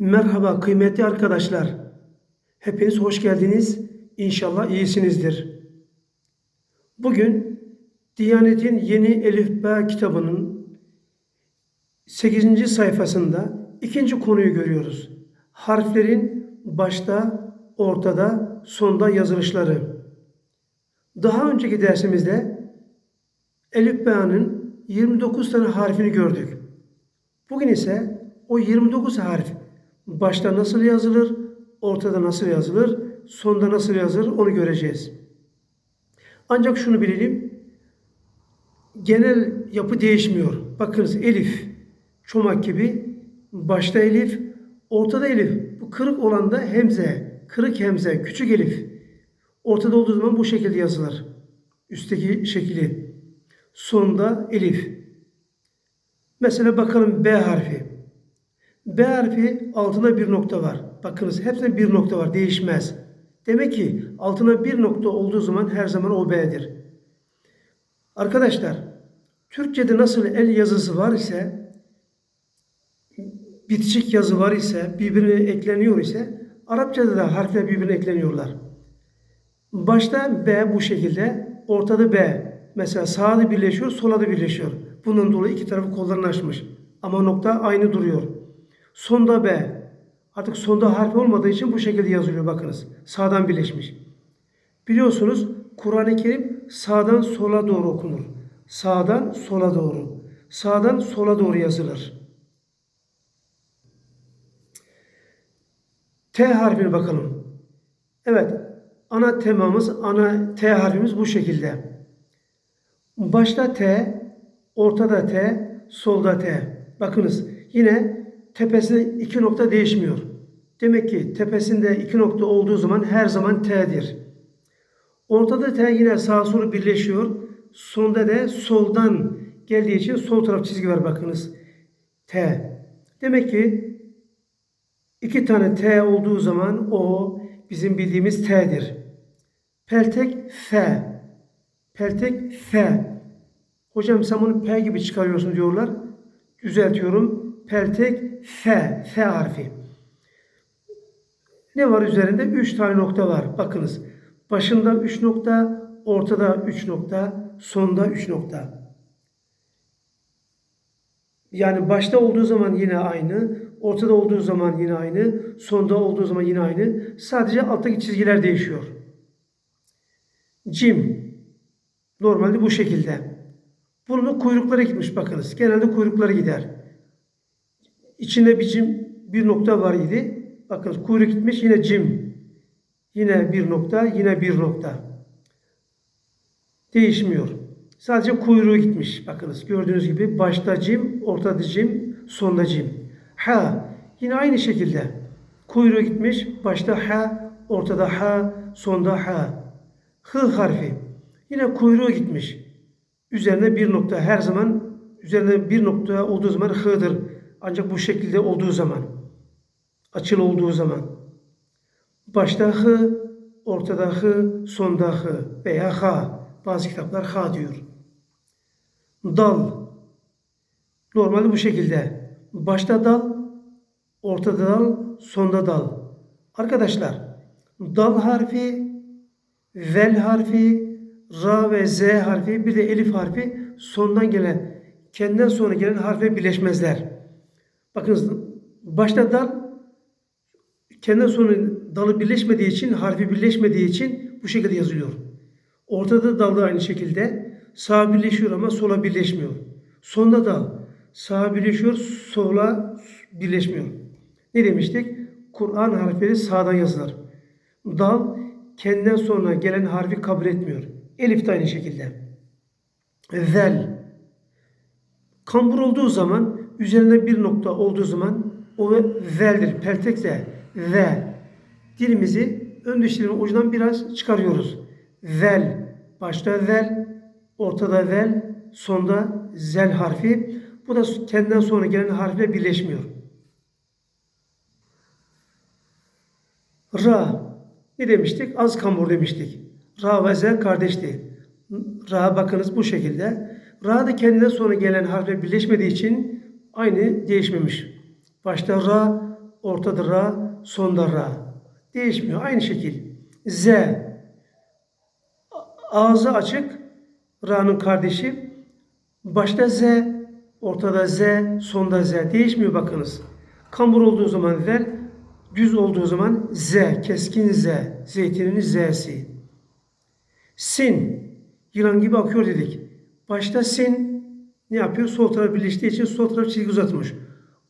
Merhaba kıymetli arkadaşlar. Hepiniz hoş geldiniz. İnşallah iyisinizdir. Bugün Diyanet'in yeni Elif B kitabının 8. sayfasında ikinci konuyu görüyoruz. Harflerin başta, ortada, sonda yazılışları. Daha önceki dersimizde Elif B'nin 29 tane harfini gördük. Bugün ise o 29 harf başta nasıl yazılır, ortada nasıl yazılır, sonda nasıl yazılır onu göreceğiz. Ancak şunu bilelim, genel yapı değişmiyor. Bakınız elif, çomak gibi, başta elif, ortada elif. Bu kırık olan da hemze, kırık hemze, küçük elif. Ortada olduğu zaman bu şekilde yazılır. Üstteki şekli. Sonda elif. Mesela bakalım B harfi. B harfi altında bir nokta var. Bakınız hepsinde bir nokta var. Değişmez. Demek ki altına bir nokta olduğu zaman her zaman o B'dir. Arkadaşlar Türkçe'de nasıl el yazısı var ise bitişik yazı var ise birbirine ekleniyor ise Arapçada da harfler birbirine ekleniyorlar. Başta B bu şekilde, ortada B. Mesela sağda birleşiyor, sola da birleşiyor. Bunun dolayı iki tarafı kollarını açmış. Ama nokta aynı duruyor. Sonda B. Artık sonda harfi olmadığı için bu şekilde yazılıyor bakınız. Sağdan birleşmiş. Biliyorsunuz Kur'an-ı Kerim sağdan sola doğru okunur. Sağdan sola doğru. Sağdan sola doğru yazılır. T harfine bakalım. Evet, ana temamız, ana T harfimiz bu şekilde. Başta T, ortada T, solda T. Bakınız yine tepesinde iki nokta değişmiyor. Demek ki tepesinde iki nokta olduğu zaman her zaman T'dir. Ortada T yine sağ solu birleşiyor. Sonda da soldan geldiği için sol taraf çizgi var bakınız. T. Demek ki iki tane T olduğu zaman o bizim bildiğimiz T'dir. Peltek F. Peltek F. Hocam sen bunu P gibi çıkarıyorsun diyorlar. Düzeltiyorum. Peltek F. F harfi. Ne var üzerinde? Üç tane nokta var. Bakınız. Başında üç nokta, ortada üç nokta, sonda üç nokta. Yani başta olduğu zaman yine aynı, ortada olduğu zaman yine aynı, sonda olduğu zaman yine aynı. Sadece alttaki çizgiler değişiyor. Cim. Normalde bu şekilde. Bunun kuyrukları gitmiş bakınız. Genelde kuyrukları gider. İçinde bir cim bir nokta var idi. Bakın kuyruk gitmiş yine cim. Yine bir nokta, yine bir nokta. Değişmiyor. Sadece kuyruğu gitmiş. Bakınız gördüğünüz gibi başta cim, ortada cim, sonda cim. Ha yine aynı şekilde. Kuyruğu gitmiş. Başta ha, ortada ha, sonda ha. Hı harfi. Yine kuyruğu gitmiş. Üzerine bir nokta her zaman üzerine bir nokta olduğu zaman h'dır. Ancak bu şekilde olduğu zaman açıl olduğu zaman başta h, ortada h, sonda h veya ha. Bazı kitaplar ha diyor. Dal. Normalde bu şekilde. Başta dal, ortada dal, sonda dal. Arkadaşlar, dal harfi, vel harfi, ra ve z harfi, bir de elif harfi sondan gelen, kendinden sonra gelen harfe birleşmezler. Bakınız, başta dal, kendinden sonra dalı birleşmediği için, harfi birleşmediği için bu şekilde yazılıyor. Ortada dal da aynı şekilde. Sağa birleşiyor ama sola birleşmiyor. Sonda dal. Sağa birleşiyor, sola birleşmiyor. Ne demiştik? Kur'an harfleri sağdan yazılır. Dal kendinden sonra gelen harfi kabul etmiyor. Elif de aynı şekilde. Vel. Kambur olduğu zaman, üzerinde bir nokta olduğu zaman o veldir. Peltek de ve. Dilimizi ön dişlerimin ucundan biraz çıkarıyoruz. Vel. Başta vel, ortada vel, sonda zel harfi. Bu da kendinden sonra gelen harfle birleşmiyor. Ra. Ne demiştik? Az kambur demiştik. Ra ve zel kardeşti. Ra bakınız bu şekilde. Ra da kendinden sonra gelen harfle birleşmediği için aynı değişmemiş. Başta ra, ortada ra, sonda ra. Değişmiyor. Aynı şekil. Z. Ağzı açık. Ra'nın kardeşi. Başta Z, ortada Z, sonda Z. Değişmiyor bakınız. Kambur olduğu zaman vel, düz olduğu zaman Z, keskin Z. Zeytinin Z'si. Sin. Yılan gibi akıyor dedik. Başta sin ne yapıyor? Sol taraf birleştiği için sol taraf çizgi uzatmış.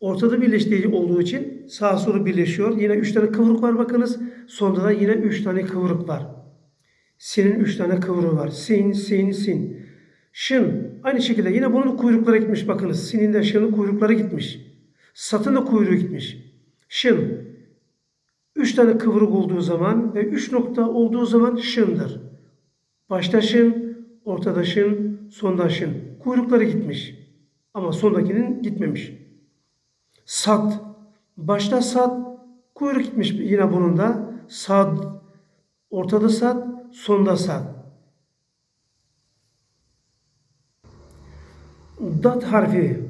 Ortada birleştiği olduğu için sağ solu birleşiyor. Yine üç tane kıvrık var bakınız. Sonda da yine üç tane kıvrık var. Sin'in üç tane kıvrığı var. Sin, sin, sin. Şın. Aynı şekilde yine bunun kuyrukları gitmiş bakınız. Sin'in de şının kuyrukları gitmiş. Satın da kuyruğu gitmiş. Şın. Üç tane kıvrık olduğu zaman ve üç nokta olduğu zaman şındır. Başta şın, ortada şın, sonda şın. Kuyrukları gitmiş. Ama sondakinin gitmemiş. Sat. Başta sat, kuyruk gitmiş yine bunun da. Sad. Ortada sat, sonda sat. Dat harfi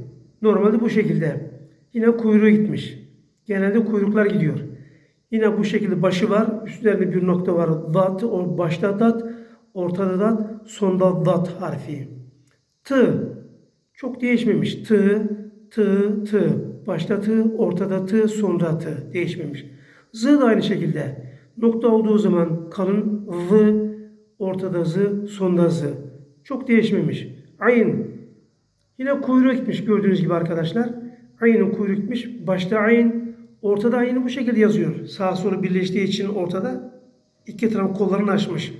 normalde bu şekilde. Yine kuyruğu gitmiş. Genelde kuyruklar gidiyor. Yine bu şekilde başı var. Üstlerinde bir nokta var. Dat, o başta dat, ortada dat, sonda dat harfi. T çok değişmemiş. T, T, T. Başta T, ortada T, sonda T. Değişmemiş. Z da aynı şekilde. Nokta olduğu zaman kalın V, ortada Z, sonda Z. Çok değişmemiş. Ayn. Yine kuyruğu gitmiş gördüğünüz gibi arkadaşlar. Aynın kuyruğu gitmiş. Başta ayn, ortada aynı bu şekilde yazıyor. Sağ solu birleştiği için ortada iki taraf kollarını açmış.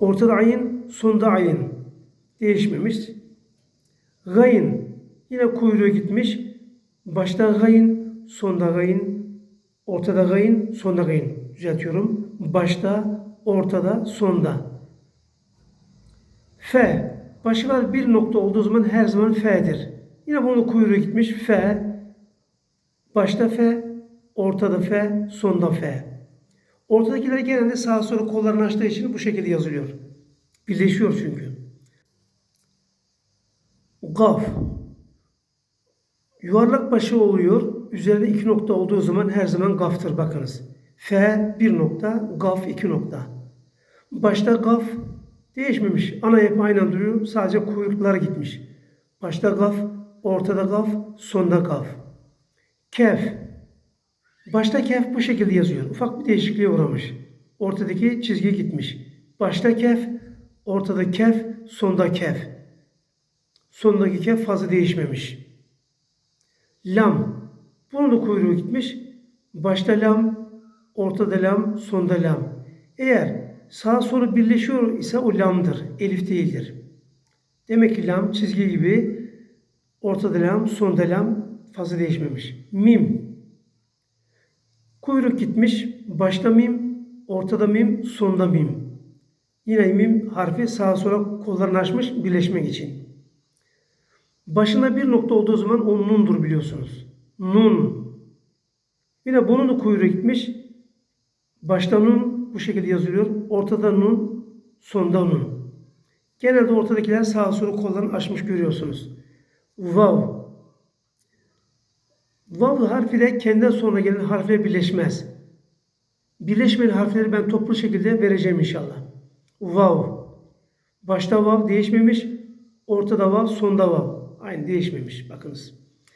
Ortada ayın, sonda ayın. Değişmemiş. Gayın. Yine kuyruğu gitmiş. Başta gayın, sonda gayın. Ortada gayın, sonda gayın. Düzeltiyorum. Başta, ortada, sonda. F. Başı var bir nokta olduğu zaman her zaman F'dir. Yine bunun kuyruğu gitmiş. F. Başta F, ortada F, sonda F. Ortadakiler genelde sağa sola kollarını açtığı için bu şekilde yazılıyor. Birleşiyor çünkü. Gaf. Yuvarlak başı oluyor. Üzerinde iki nokta olduğu zaman her zaman gaftır bakınız. F bir nokta, gaf iki nokta. Başta gaf değişmemiş. Ana yapı aynen duruyor. Sadece kuyruklar gitmiş. Başta gaf, ortada gaf, sonda gaf. Kef. Başta kef bu şekilde yazıyor. Ufak bir değişikliğe uğramış. Ortadaki çizgi gitmiş. Başta kef, ortada kef, sonda kef. Sondaki kef fazla değişmemiş. Lam. Bunun da kuyruğu gitmiş. Başta lam, ortada lam, sonda lam. Eğer sağ solu birleşiyor ise o lamdır. Elif değildir. Demek ki lam çizgi gibi ortada lam, sonda lam fazla değişmemiş. Mim. Kuyruk gitmiş. Başta mim, ortada mim, sonda mim. Yine mim harfi sağa sola kollarını açmış birleşmek için. Başında bir nokta olduğu zaman o nundur biliyorsunuz. Nun. Yine bunun da kuyruğu gitmiş. Başta nun bu şekilde yazılıyor. Ortada nun, sonda nun. Genelde ortadakiler sağa sola kollarını açmış görüyorsunuz. Vav. Vav harfi de kendinden sonra gelen harfle birleşmez. Birleşmeyen harfleri ben toplu şekilde vereceğim inşallah. Vav. Başta vav değişmemiş. Ortada vav, sonda vav. Aynı değişmemiş. Bakınız.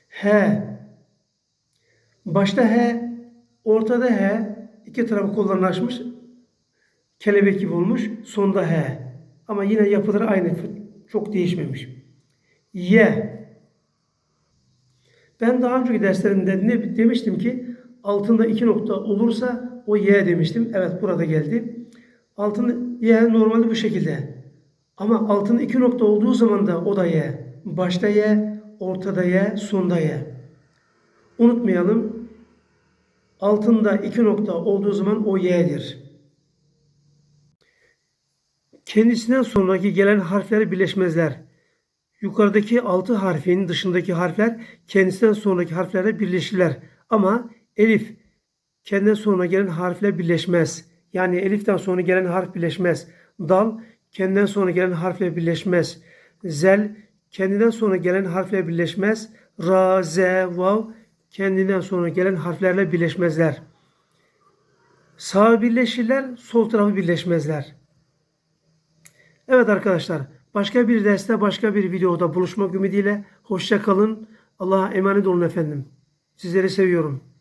He. Başta he, ortada he. iki tarafı kollarını açmış. Kelebek gibi olmuş. Sonda he. Ama yine yapıları aynı. Çok değişmemiş. Ye. Ben daha önceki derslerimde ne demiştim ki altında iki nokta olursa o y demiştim. Evet burada geldi. Altında y normalde bu şekilde. Ama altında iki nokta olduğu zaman da o da y. Başta y, ortada y, sonda y. Unutmayalım. Altında iki nokta olduğu zaman o y'dir. Kendisinden sonraki gelen harfler birleşmezler. Yukarıdaki altı harfin dışındaki harfler kendisinden sonraki harflerle birleşirler. Ama elif kendinden sonra gelen harfle birleşmez. Yani eliften sonra gelen harf birleşmez. Dal kendinden sonra gelen harfle birleşmez. Zel kendinden sonra gelen harfle birleşmez. Ra, Z, Vav kendinden sonra gelen harflerle birleşmezler. Sağı birleşirler, sol tarafı birleşmezler. Evet arkadaşlar, başka bir derste, başka bir videoda buluşmak ümidiyle hoşça kalın. Allah'a emanet olun efendim. Sizleri seviyorum.